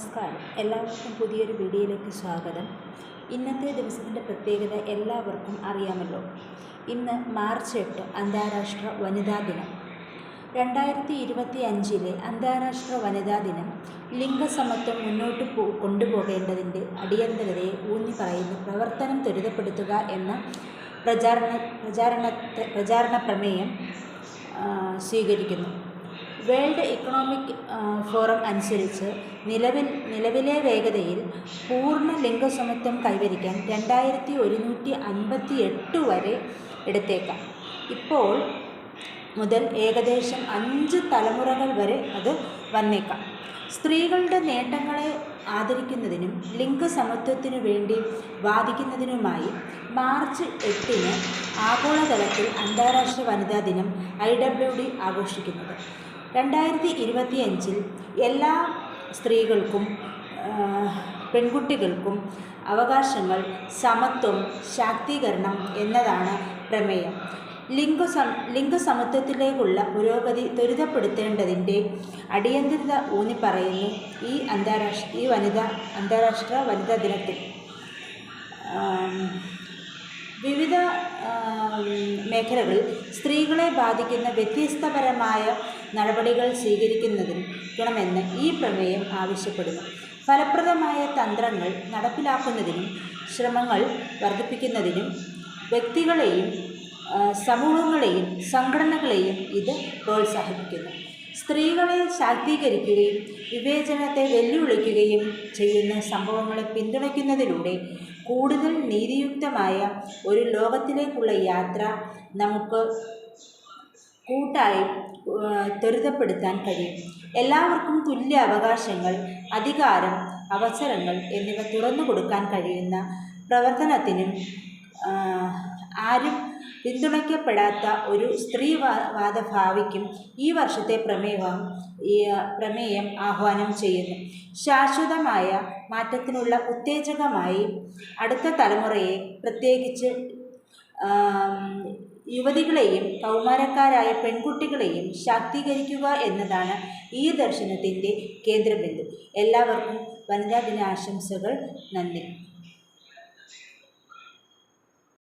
നമസ്കാരം. എല്ലാവർക്കും പുതിയൊരു വീഡിയോയിലേക്ക് സ്വാഗതം. ഇന്നത്തെ ദിവസത്തിന്റെ പ്രത്യേകത എല്ലാവർക്കും അറിയാമല്ലോ. ഇന്ന് മാർച്ച് എട്ട് അന്താരാഷ്ട്ര വനിതാ ദിനം. രണ്ടായിരത്തി ഇരുപത്തി അഞ്ചിലെ അന്താരാഷ്ട്ര വനിതാ ദിനം ലിംഗസമത്വം മുന്നോട്ട് പോ കൊണ്ടുപോകേണ്ടതിന്റെ അടിയന്തരതയെ ഊന്നി പറയുന്ന പ്രവർത്തനം ത്വരിതപ്പെടുത്തുക എന്ന പ്രചാരണ പ്രചാരണ പ്രചാരണ പ്രമേയം സ്വീകരിക്കുന്നു. വേൾഡ് ഇക്കണോമിക് ഫോറം അനുസരിച്ച് നിലവിൽ നിലവിലെ വേഗതയിൽ പൂർണ ലിംഗസമത്വം കൈവരിക്കാൻ രണ്ടായിരത്തി ഒരുന്നൂറ്റി അൻപത്തി എട്ട് വരെ എടുത്തേക്കാം. ഇപ്പോൾ മുതൽ ഏകദേശം അഞ്ച് തലമുറകൾ വരെ അത് വന്നേക്കാം. സ്ത്രീകളുടെ നേട്ടങ്ങളെ ആദരിക്കുന്നതിനും ലിംഗസമത്വത്തിനു വേണ്ടി വാദിക്കുന്നതിനുമായി മാർച്ച് എട്ടിന് ആഗോളതലത്തിൽ അന്താരാഷ്ട്ര വനിതാ ദിനം ഐ ഡബ്ല്യു ഡി ആഘോഷിക്കുന്നത്. രണ്ടായിരത്തി ഇരുപത്തിയഞ്ചിൽ എല്ലാ സ്ത്രീകൾക്കും പെൺകുട്ടികൾക്കും അവകാശങ്ങൾ സമത്വം ശാക്തീകരണം എന്നതാണ് പ്രമേയം. ലിംഗസം ലിംഗസമത്വത്തിലേക്കുള്ള പുരോഗതി ത്വരിതപ്പെടുത്തേണ്ടതിന്റെ അടിയന്തരത ഊന്നിപ്പറയുന്നു ഈ അന്താരാഷ്ട്ര ഈ വനിതാ അന്താരാഷ്ട്ര വനിതാ ദിനത്തിൽ. വിവിധ മേഖലകളിൽ സ്ത്രീകളെ ബാധിക്കുന്ന വ്യത്യസ്തപരമായ നടപടികൾ സ്വീകരിക്കുന്നതിന് ഗണമെന്ന് ഈ പ്രമേയം ആവശ്യപ്പെടുന്നു. ഫലപ്രദമായ തന്ത്രങ്ങൾ നടപ്പിലാക്കുന്നതിനും ശ്രമങ്ങൾ വർദ്ധിപ്പിക്കുന്നതിനും വ്യക്തികളെയും സമൂഹങ്ങളെയും സംഘടനകളെയും ഇത് പ്രോത്സാഹിപ്പിക്കുന്നു. സ്ത്രീകളെ ശാക്തീകരിക്കുകയും വിവേചനത്തെ വെല്ലുവിളിക്കുകയും ചെയ്യുന്ന സംഭവങ്ങളെ പിന്തുണയ്ക്കുന്നതിലൂടെ കൂടുതൽ നീതിയുക്തമായ ഒരു ലോകത്തിലേക്കുള്ള യാത്ര നമുക്ക് കൂട്ടായി ത്വരിതപ്പെടുത്താൻ കഴിയും. എല്ലാവർക്കും തുല്യ അവകാശങ്ങൾ അധികാരം അവസരങ്ങൾ എന്നിവ തുറന്നു കൊടുക്കാൻ കഴിയുന്ന പ്രവർത്തനത്തിനും ആരും പിന്തുണയ്ക്കപ്പെടാത്ത ഒരു സ്ത്രീവാദ ഭാവിക്കും ഈ വർഷത്തെ പ്രമേയം പ്രമേയം ആഹ്വാനം ചെയ്യുന്നു. ശാശ്വതമായ മാറ്റത്തിനുള്ള ഉത്തേജകമായി അടുത്ത തലമുറയെ പ്രത്യേകിച്ച് യുവതികളെയും കൗമാരക്കാരായ പെൺകുട്ടികളെയും ശാക്തീകരിക്കുക എന്നതാണ് ഈ ദർശനത്തിന്റെ കേന്ദ്രബിന്ദു. എല്ലാവർക്കും വനിതാ ദിനാശംസകൾ. നന്ദി.